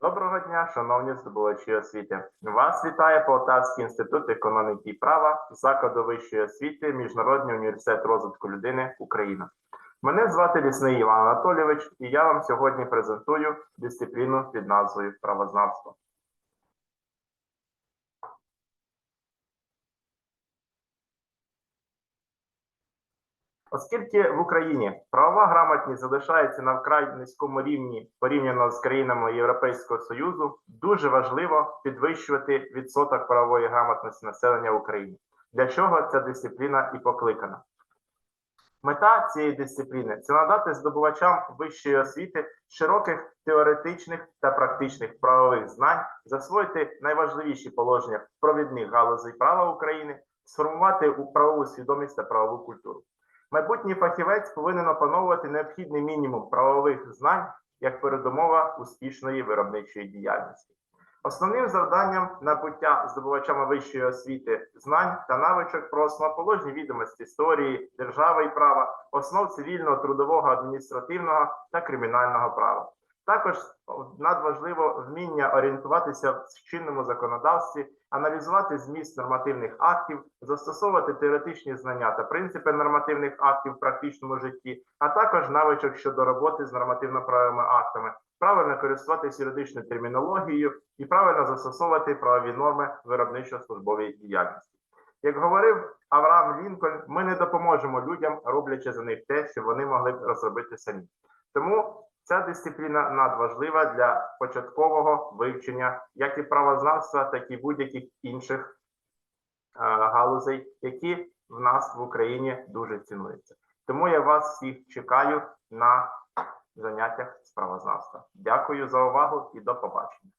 Доброго дня, шановні здобувачі освіти. Вас вітає Полтавський інститут економіки і права, закладу вищої освіти, Міжнародний університет розвитку людини Україна. Мене звати Лісний Іван Анатолійович, і я вам сьогодні презентую дисципліну під назвою правознавство. Оскільки в Україні правова грамотність залишається на вкрай низькому рівні порівняно з країнами Європейського Союзу, дуже важливо підвищувати відсоток правової грамотності населення України. Для чого ця дисципліна і покликана? Мета цієї дисципліни це надати здобувачам вищої освіти широких теоретичних та практичних правових знань, засвоїти найважливіші положення провідних галузей права України, сформувати правову свідомість та правову культуру. Майбутній фахівець повинен опановувати необхідний мінімум правових знань як передумова успішної виробничої діяльності. Основним завданням набуття здобувачами вищої освіти знань та навичок про основоположні відомості історії, держави і права, основ цивільного, трудового, адміністративного та кримінального права. Також надважливо вміння орієнтуватися в чинному законодавстві, аналізувати зміст нормативних актів, застосовувати теоретичні знання та принципи нормативних актів в практичному житті, а також навичок щодо роботи з нормативно-правовими актами, правильно користуватися юридичною термінологією і правильно застосовувати правові норми виробничо-службовій діяльності. Як говорив Авраам Лінкольн, ми не допоможемо людям, роблячи за них те, що вони могли б розробити самі. Тому ця дисципліна надважлива для початкового вивчення як і правознавства, так і будь-яких інших е, галузей, які в нас в Україні дуже цінуються. Тому я вас всіх чекаю на заняттях з правознавства. Дякую за увагу і до побачення.